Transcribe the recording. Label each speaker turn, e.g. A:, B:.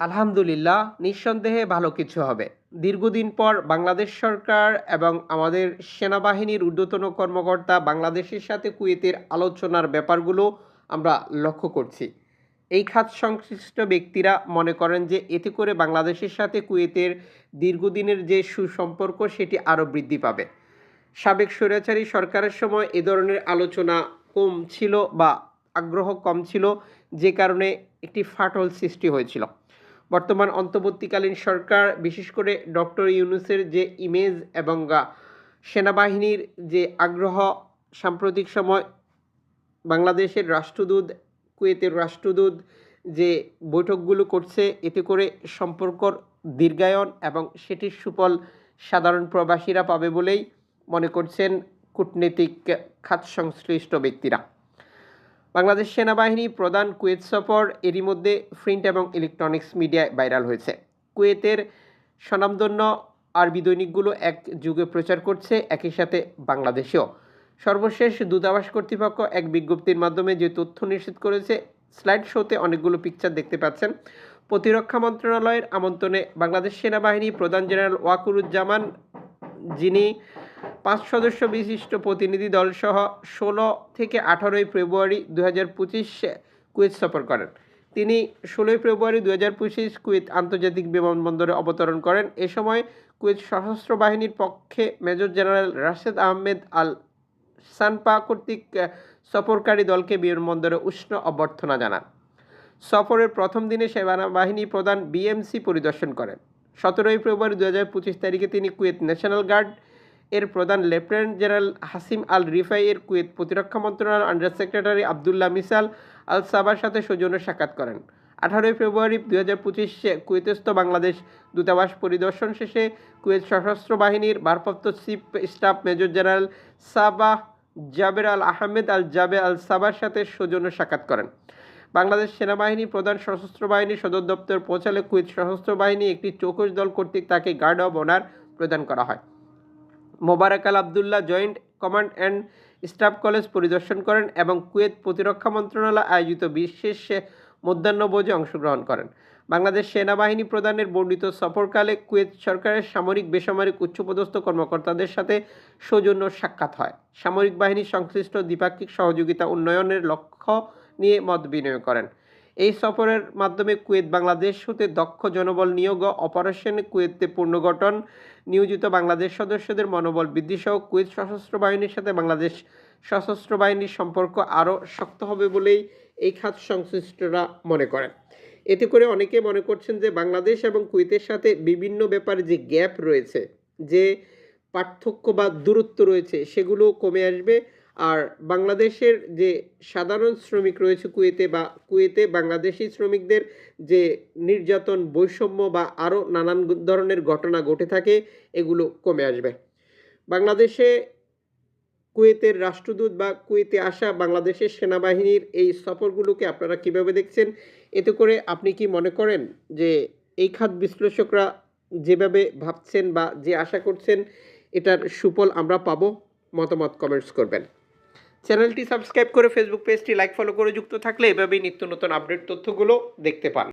A: আলহামদুলিল্লাহ, নিঃসন্দেহে ভালো কিছু হবে। দীর্ঘদিন পর বাংলাদেশ সরকার এবং আমাদের সেনাবাহিনীর ঊর্ধ্বতন কর্মকর্তা বাংলাদেশের সাথে কুয়েতের আলোচনার ব্যাপারগুলো আমরা লক্ষ্য করছি। এই খাত সংশ্লিষ্ট ব্যক্তিরা মনে করেন যে এতে করে বাংলাদেশের সাথে কুয়েতের দীর্ঘদিনের যে সুসম্পর্ক, সেটি আরও বৃদ্ধি পাবে। সাবেক স্বৈরাচারী সরকারের সময় এ ধরনের আলোচনা কম ছিল বা আগ্রহ কম ছিল, যে কারণে একটি ফাটল সৃষ্টি হয়েছিল। বর্তমান অন্তর্বর্তীকালীন সরকার, বিশেষ করে ডক্টর ইউনুসের যে ইমেজ এবং সেনাবাহিনীর যে আগ্রহ, সাম্প্রতিক সময় বাংলাদেশের রাষ্ট্রদূত, কুয়েতের রাষ্ট্রদূত যে বৈঠকগুলো করছে, এতে করে সম্পর্কর দীর্ঘায়ন এবং সেটির সুফল সাধারণ প্রবাসীরা পাবে বলেই মনে করছেন কূটনীতিক খাত সংশ্লিষ্ট ব্যক্তিরা। বাংলাদেশ সেনাবাহিনী প্রধান কুয়েত সফর এরই মধ্যে প্রিন্ট এবং ইলেকট্রনিক্স মিডিয়ায় ভাইরাল হয়েছে। কুয়েতের স্বনামধন্য আরবি দৈনিকগুলো এক যুগে প্রচার করছে একই সাথে বাংলাদেশেও। সর্বশেষ দূতাবাস কর্তৃপক্ষ এক বিজ্ঞপ্তির মাধ্যমে যে তথ্য নিশ্চিত করেছে, স্লাইড শোতে অনেকগুলো পিকচার দেখতে পাচ্ছেন। প্রতিরক্ষা মন্ত্রণালয়ের আমন্ত্রণে বাংলাদেশ সেনাবাহিনী প্রধান জেনারেল ওয়াকুরুজ্জামান, যিনি পাঁচ সদস্য বিশিষ্ট প্রতিনিধি দলসহ ষোলো থেকে আঠারোই ফেব্রুয়ারি দু হাজার পঁচিশে কুয়েত সফর করেন। তিনি ষোলোই ফেব্রুয়ারি দু হাজার পঁচিশ কুয়েত আন্তর্জাতিক বিমানবন্দরে অবতরণ করেন। এ সময় কুয়েত সশস্ত্র বাহিনীর পক্ষে major general Rashed Ahmed Al সানপা কর্তৃক সফরকারী দলকে বিমানবন্দরে উষ্ণ অভ্যর্থনা জানান। সফরের প্রথম দিনে সেনাবাহিনী প্রধান বিএমসি পরিদর্শন করেন। সতেরোই ফেব্রুয়ারি দু হাজার পঁচিশ তারিখে তিনি কুয়েত ন্যাশনাল গার্ড এর প্রধান lieutenant general Hashim Al Rifai এর কুয়েত প্রতিরক্ষা মন্ত্রণালয়ের under secretary Abdullah Misal Al সাবার সাথে সৌজন্য সাক্ষাৎ করেন। আঠারোই ফেব্রুয়ারি দু হাজার পঁচিশে কুয়েতস্থ বাংলাদেশ দূতাবাস পরিদর্শন শেষে কুয়েত সশস্ত্র বাহিনীর ভারপ্রাপ্ত chief staff major general Sabah Jaber Al Ahmed Al জাবে Al সাবার সাথে সৌজন্য সাক্ষাৎ করেন। বাংলাদেশ সেনাবাহিনী প্রধান সশস্ত্র বাহিনীর সদর দপ্তর পৌঁছালে কুয়েত সশস্ত্র বাহিনী একটি চৌকস দল কর্তৃক তাকে গার্ড অব অনার প্রদান করা হয়। Mubarak Al Abdullah joint command and staff college পরিদর্শন করেন এবং কুয়েত প্রতিরক্ষা মন্ত্রণালয় আয়োজিত বিশেষ মধ্যাহ্নভোজে অংশগ্রহণ করেন। বাংলাদেশ সেনাবাহিনী প্রধানের বর্ণিত সফরকালে কুয়েত সরকারের সামরিক, বেসামরিক, উচ্চপদস্থ কর্মকর্তাদের সাথে সৌজন্য সাক্ষাৎ হয়। সামরিক বাহিনীর সংশ্লিষ্ট দ্বিপাক্ষিক সহযোগিতা উন্নয়নের লক্ষ্য নিয়ে মত বিনিময় করেন। এই সফরের মাধ্যমে কুয়েত বাংলাদেশ হতে দক্ষ জনবল নিয়োগ অপারেশন, কুয়েতে পুনর্গঠন, নিয়োজিত বাংলাদেশ সদস্যদের মনোবল বৃদ্ধি সহ কুয়েত সশস্ত্র বাহিনীর সাথে বাংলাদেশ সশস্ত্র বাহিনীর সম্পর্ক আরও শক্ত হবে বলেই এই খাত সংশ্লিষ্টরা মনে করেন। এতে করে অনেকে মনে করছেন যে বাংলাদেশ এবং কুয়েতের সাথে বিভিন্ন ব্যাপারে যে গ্যাপ রয়েছে, যে পার্থক্য বা দূরত্ব রয়েছে, সেগুলো কমে আসবে। আর বাংলাদেশের যে সাধারণ শ্রমিক রয়েছে কুয়েতে বা কুয়েতে বাংলাদেশি শ্রমিকদের যে নির্যাতন, বৈষম্য বা আরও নানান ধরনের ঘটনা ঘটে থাকে, এগুলো কমে আসবে। বাংলাদেশে কুয়েতের রাষ্ট্রদূত বা কুয়েতে আসা বাংলাদেশের সেনাবাহিনীর এই সফরগুলোকে আপনারা কীভাবে দেখছেন? এতে করে আপনি কি মনে করেন যে এই খাত বিশ্লেষকরা যেভাবে ভাবছেন বা যে আশা করছেন, এটার সুফল আমরা পাবো? মতামত কমেন্টস করবেন। চ্যানেলটি সাবস্ক্রাইব করে ফেসবুক পেজটি লাইক ফলো করে যুক্ত থাকলে এভাবেই নিত্য নতুন আপডেট তথ্যগুলো দেখতে পান।